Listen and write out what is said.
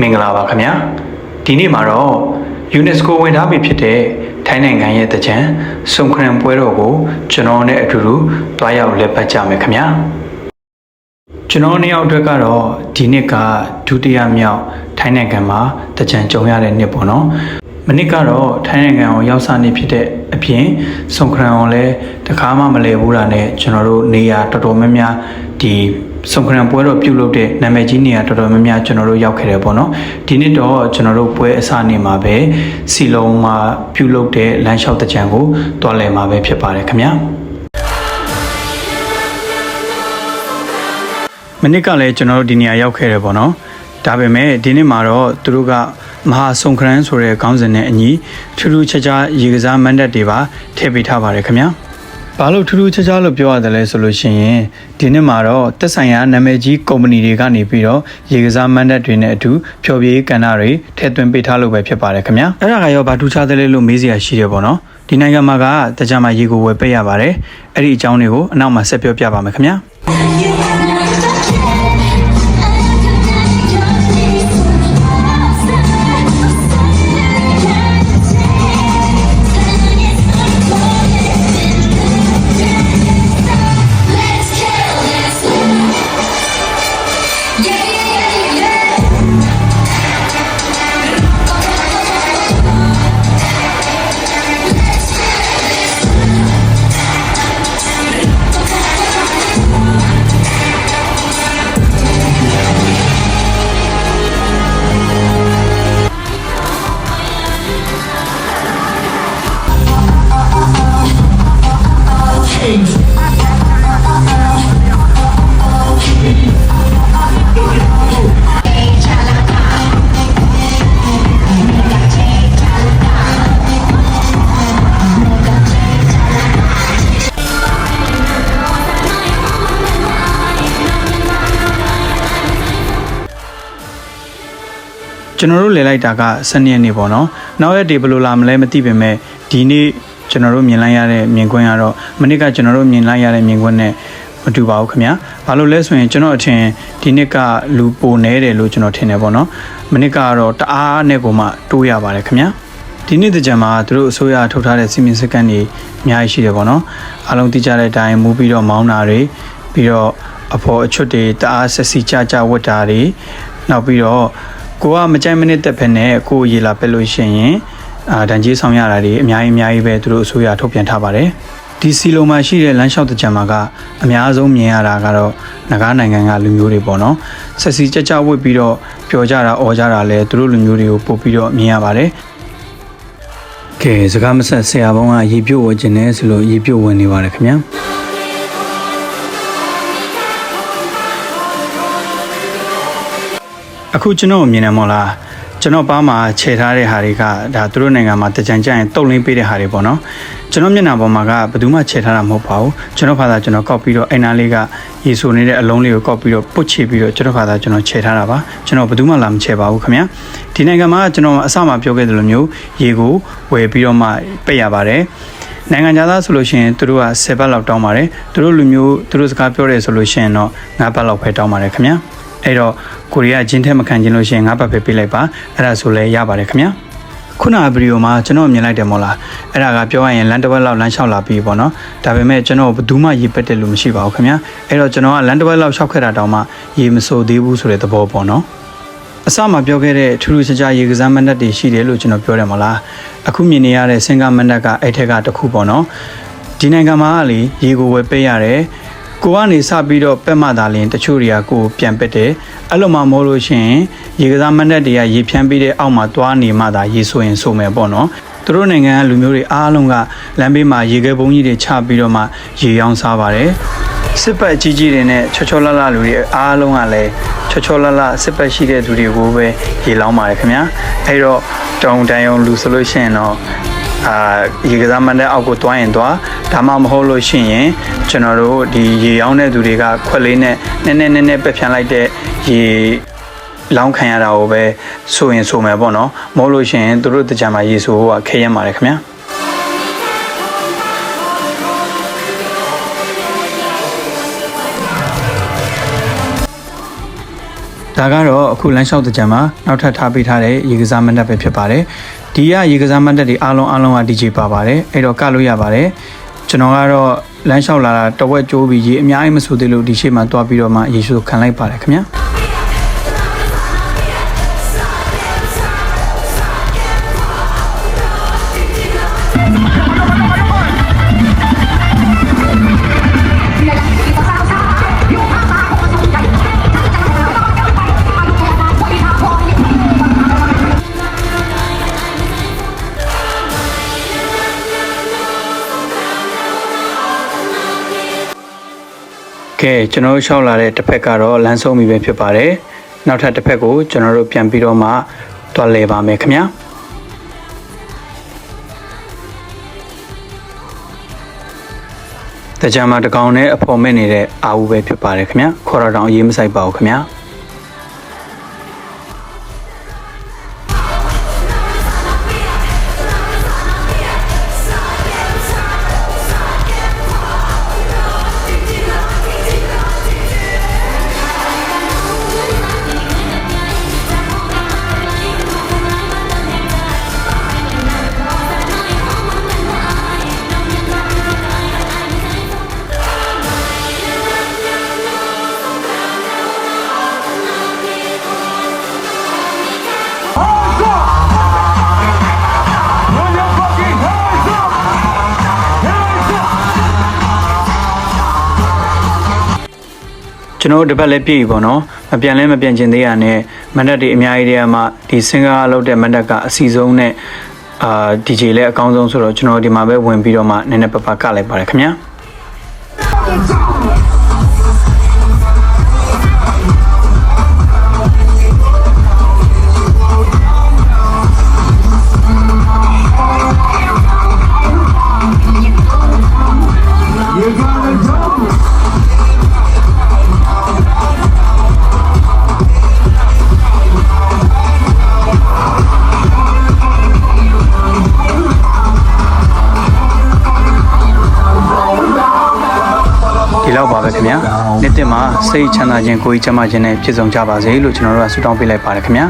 မင်္ဂလာပါခင်ဗျာဒီနေ့မှာတော့ UNESCO ဝင်ထားပြီဖြစ်တဲ့ထိုင်းနိုင်ငံရဲ့တကြံစုံခရံပွဲတော်ကိုကျွန်တော်နဲ့အတူတူတွားရောက်လက်ပတ်ကြမယ်ခင်ဗျာကျွန်တော်နှစ်ယောက်အတွက်ကတော့ဒီနှစ်ကဒုတိယမြောက်ထိုင်းနိုင်ငံမှာတကြံကြုံရတဲ့နှစ်ပေါ့နော်မနစ်ကတော့ထိုင်းနိုင်ငံကိုရောက်စားနေဖြစ်တဲ့အပြင်စုံခရံကိုလည်းတခါမှမလဲဘူးတာနဲ့ကျွန်တော်တို့နေရာတော်တော်များများဒီ စုံခရံပွဲတော်ပြုလုပ်တဲ့နာမည်ကြီးနေရာတော်တော်များများကျွန်တော်တို့ရောက်ခဲ့တယ်ပေါ့နော်ဒီနှစ်တော့ကျွန်တော်တို့ပွဲအစနေ့မှာပဲစီလုံးမှာပြုလုပ်တဲ့လမ်းလျှောက်တကြံကိုတွားလည်မှာပဲဖြစ်ပါတယ်ခင်ဗျာမနစ်ကလည်းကျွန်တော်တို့ဒီနေရာရောက်ခဲ့တယ်ပေါ့နော်ဒါပေမဲ့ဒီနေ့မှာတော့သူတို့ကမဟာဆုံခရန်းဆိုတဲ့ခေါင်းစဉ်နဲ့အညီထူးထူးခြားခြားရေကစားမန်တက်တွေပါထည့်ပေးထားပါတယ်ခင်ဗျာ ဘာလို့ထူးထူးခြားခြားလို့ပြောရတယ်လဲဆိုလို့ရှိရင်ဒီနေ့မှာတော့တက်ဆိုင်ရာနာမည်ကြီးကုမ္ပဏီတွေကနေပြီးတော့ရေကစားမန်တက်တွေနဲ့အတူဖျော်ဖြေကဏ္ဍတွေထည့်သွင်းပေးထားလို့ပဲဖြစ်ပါတယ်ခင်ဗျာအဲ့ဒါကရောဘာထူးခြားတယ်လဲလို့မေးစရာရှိတယ်ပေါ့နော်ဒီနိုင်ငံမှာကတကြမှာရေကိုဝယ်ပေးရပါတယ်အဲ့ဒီအကြောင်းတွေကိုအနောက်မှာဆက်ပြောပြပါမယ်ခင်ဗျာ ကျွန်တော်တို့လဲလိုက်တာက7ရက်နေ့ပေါ့နော်။နောက်ရက်ဒီဘယ်လိုလာမလဲမသိပေမဲ့ဒီနေ့ကျွန်တော်တို့မြင်လိုက်ရတဲ့မြင်ကွင်းကတော့မနေ့ကကျွန်တော်တို့မြင်လိုက်ရတဲ့မြင်ကွင်းနဲ့မတူပါဘူးခင်ဗျာ။ဘာလို့လဲဆိုရင်ကျွန်တော်အထင်ဒီနှစ်ကလူပိုနေတယ်လို့ကျွန်တော်ထင်တယ်ပေါ့နော်။မနေ့ကတော့တအားနဲ့ကိုမှတိုးရပါတယ်ခင်ဗျာ။ဒီနေ့တကြံမှာသူတို့အစိုးရထုတ်ထားတဲ့စီမင်းစကန်တွေအများကြီးရှိတယ်ပေါ့နော်။အားလုံးသိကြတဲ့အတိုင်းမူပြီးတော့မောင်းတာတွေပြီးတော့အဖော်အချွတ်တွေတအားဆက်စီကြကြဝတ်တာတွေနောက်ပြီးတော့ ကိုကမကြိုက်မနစ်တက်ဖက်နဲ့ကိုရေလာပက်လို့ရှိရင်အာဒဏ်ကြီးဆောင်ရတာတွေအများကြီးအများကြီးပဲသူတို့အစိုးရထုတ်ပြန်ထားပါတယ်ဒီစီလိုမှာရှိတဲ့လမ်းလျှောက်တကြံမှာကအများဆုံးမြင်ရတာကတော့ငကားနိုင်ငံကလူမျိုးတွေပေါ့နော်ဆက်စီကြကြဝတ်ပြီးတော့ပျော်ကြတာអော်ကြတာလဲသူတို့လူမျိုးတွေကိုပို့ပြီးတော့မြင်ရပါတယ်ကဲစကားမဆက်ဆရာပေါင်းကရေပြုတ်ဝတ်ခြင်းနဲ့ဆိုလို့ရေပြုတ်ဝင်နေပါတယ်ခင်ဗျာ အခုကျွန်တော်မြင်နေမို့လားကျွန်တော်ပါမှာခြေထားတဲ့ဟာတွေကဒါသူတို့နိုင်ငံမှာတကြံကြရင်တုံလင်းပေးတဲ့ဟာတွေပေါ့နော်ကျွန်တော်မျက်နှာပေါ်မှာကဘယ်သူမှခြေထားတာမဟုတ်ပါဘူးကျွန်တော်ဖာသာကျွန်တော်ကောက်ပြီးတော့အိမ်နာလေးကရေဆိုနေတဲ့အလုံးလေးကိုကောက်ပြီးတော့ပုတ်ချပြီးတော့ကျွန်တော်ဖာသာကျွန်တော်ခြေထားတာပါကျွန်တော်ဘယ်သူမှလာမခြေပါဘူးခင်ဗျာဒီနိုင်ငံမှာကျွန်တော်အစမှပြောခဲ့သလိုမျိုးရေကိုဝယ်ပြီးတော့မှပိတ်ရပါတယ်နိုင်ငံသားဆိုလို့ရှိရင်သူတို့က10ဘတ်လောက်တောင်းပါတယ်သူတို့လူမျိုးသူတို့စကားပြောတယ်ဆိုလို့ရှိရင်တော့9ဘတ်လောက်ပဲတောင်းပါတယ်ခင်ဗျာ အဲ့တော့ကိုရီးယားဂျင်းထဲမခံခြင်းလို့ရှိရင်9ဘတ်ပဲပေးလိုက်ပါအဲ့ဒါဆိုလဲရပါတယ်ခင်ဗျာခုနဗီဒီယိုမှာကျွန်တော်မြင်လိုက်တယ်မို့လားအဲ့ဒါကပြောရရင်လန်တဝက်လောက်လမ်းလျှောက်လာပြီးပေါ့နော်ဒါပေမဲ့ကျွန်တော်ဘယ်သူမှရေပက်တယ်လို့မရှိပါဘူးခင်ဗျာအဲ့တော့ကျွန်တော်ကလန်တဝက်လောက်လျှောက်ခဲ့တာတောင်မှရေမစိုးသေးဘူးဆိုတဲ့သဘောပေါ့နော်အစမှပြောခဲ့တဲ့ထူးထူးခြားခြားရေကစားမဏ္ဍတွေရှိတယ်လို့ကျွန်တော်ပြောတယ်မလားအခုမြင်နေရတဲ့စင်ကာမဏ္ဍကအဲ့ထက်ကတစ်ခုပေါ့နော်ဒီနိုင်ငံမှာကလေရေကိုဝယ်ပေးရတယ် ကိုကနေစပြီးတော့ပက်မှသာလင်တချို့တွေကကိုပြန်ပက်တယ်အဲ့လိုမှမဟုတ်လို့ရှိရင်ရေကစားမဏ္ဍတွေကရေဖြန်းပြီးတဲ့အောက်မှာသွားနေမှသာရေဆိုရင်ဆိုမယ်ပေါ့နော်သူတို့နိုင်ငံကလူမျိုးတွေအားလုံးကလမ်းဘေးမှာရေခဲပုံးကြီးတွေချပြီးတော့မှရေရောင်းစားပါတယ်စစ်ပတ်ကြီးကြီးတွေနဲ့ချောချောလလလူတွေအားလုံးကလည်းချောချောလလစစ်ပတ်ရှိတဲ့သူတွေကိုပဲရေလောင်းပါတယ်ခင်ဗျာအဲ့တော့တုံတန်ယုံလူဆိုလို့ရှိရင်တော့ အာရေကစားမန်တဲ့အောက်ကိုတွားရင်တွားဒါမှမဟုတ်လို့ရှိရင်ကျွန်တော်တို့ဒီရေရောင်းတဲ့သူတွေကခွက်လေးနဲ့နည်းနည်းနည်းနည်းပက်ဖြန်းလိုက်တဲ့ရေလောင်းခံရတာကိုပဲဆိုရင်ဆိုမယ်ပေါ့နော်မဟုတ်လို့ရှိရင်သူတို့တကြံမှာရေဆိုးကခဲရမ်းပါတယ်ခင်ဗျာဒါကတော့အခုလမ်းလျှောက်တဲ့ကြံမှာနောက်ထပ်ထားပေးထားတဲ့ရေကစားမဏ္ဍပ်ပဲဖြစ်ပါတယ် ဒီကရေကစားမဏ္ဍပ်တွေအားလုံးအားလုံးက DJ ပါပါတယ်အဲ့တော့ကလို့ရပါတယ်ကျွန်တော်ကတော့လမ်းလျှောက်လာတာတဝက်ကျိုးပြီးရေအများကြီးမဆိုသေးလို့ဒီရှေ့မှာတွားပြီးတော့မှရေရှိုးခံလိုက်ပါတယ်ခင်ဗျာ ကဲကျွန်တော်တို့ရှောက်လာတဲ့တစ်ဖက်ကတော့လမ်းဆုံးပြီပဲဖြစ်ပါတယ်နောက်ထပ်တစ်ဖက်ကိုကျွန်တော်တို့ပြန်ပြီးတော့မှတွားလဲပါမယ်ခင်ဗျာတကြံမှာတကောင်နဲ့အဖော်မဲ့နေတဲ့အာဝူပဲဖြစ်ပါတယ်ခင်ဗျာခေါ်ရတောင်အရေးမဆိုင်ပါဘူးခင်ဗျာ ကျွန်တော်တို့တစ်ပတ်လည်းပြည့်ပြီပေါ့နော်မပြန်လဲမပြန်ကျင်သေးရနဲ့မန်ဒတ်တွေအများကြီးတည်းကမှဒီစင်ကားလောက်တဲ့မန်ဒတ်ကအစီဆုံးနဲ့အာ DJ လည်းအကောင်းဆုံးဆိုတော့ကျွန်တော်ဒီမှာပဲဝင်ပြီးတော့မှနည်းနည်းပပကလိုက်ပါတယ်ခင်ဗျာ ပါပဲခင်ဗျာနေ့တစ်မှာစိတ်ချမ်းသာခြင်းကိုယ်ကြီးချမ်းသာခြင်းနဲ့ပြည့်စုံကြပါစေလို့ကျွန်တော်တို့ကဆုတောင်းပေးလိုက်ပါတယ်ခင်ဗျာ